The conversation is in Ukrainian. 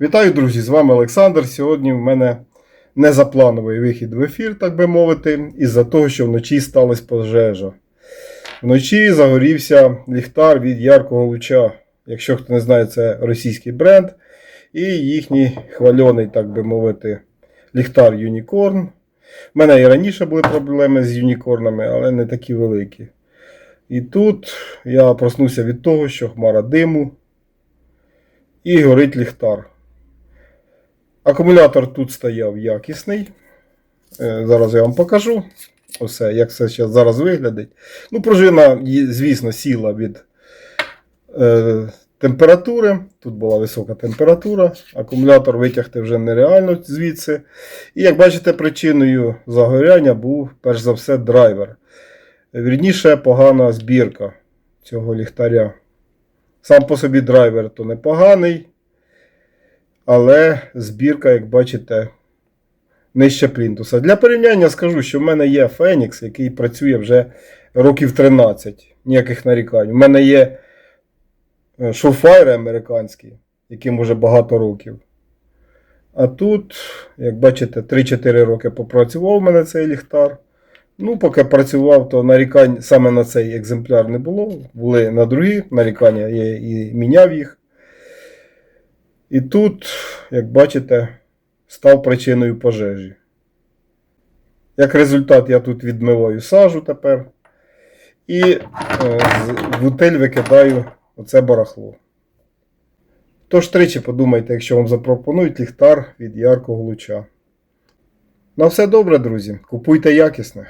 Вітаю, друзі! З вами Олександр. Сьогодні в мене незаплановий вихід в ефір, так би мовити, із-за того, що вночі сталася пожежа. Вночі загорівся ліхтар від яркого луча. Якщо хто не знає, це російський бренд. І їхній хвальоний, так би мовити, ліхтар Unicorn. У мене і раніше були проблеми з юнікорнами, але не такі великі. І тут я проснувся від того, що хмара диму і горить ліхтар. Акумулятор тут стояв якісний. Е, Зараз я вам покажу. Усе, як це зараз виглядить. Ну, пружина, звісно, сіла від е, температури. Тут була висока температура. Акумулятор витягти вже нереально звідси. І як бачите, причиною загоряння був перш за все драйвер. Вірніше, погана збірка цього ліхтаря. Сам по собі драйвер то непоганий. Але збірка, як бачите, нижче плінтуса. Для порівняння скажу, що в мене є Фенікс, який працює вже років 13. Ніяких нарікань. У мене є е, шурфайри американські, яким уже багато років. А тут, як бачите, 3-4 роки попрацював у мене цей ліхтар. Ну, поки працював, то нарікань саме на цей екземпляр не було. Були на другі нарікання, я і міняв їх. І тут, як бачите, став причиною пожежі. Як результат, я тут відмиваю сажу тепер. І е, в утиль викидаю оце барахло. Тож тричі подумайте, якщо вам запропонують ліхтар від яркого луча. На все добре, друзі. Купуйте якісне.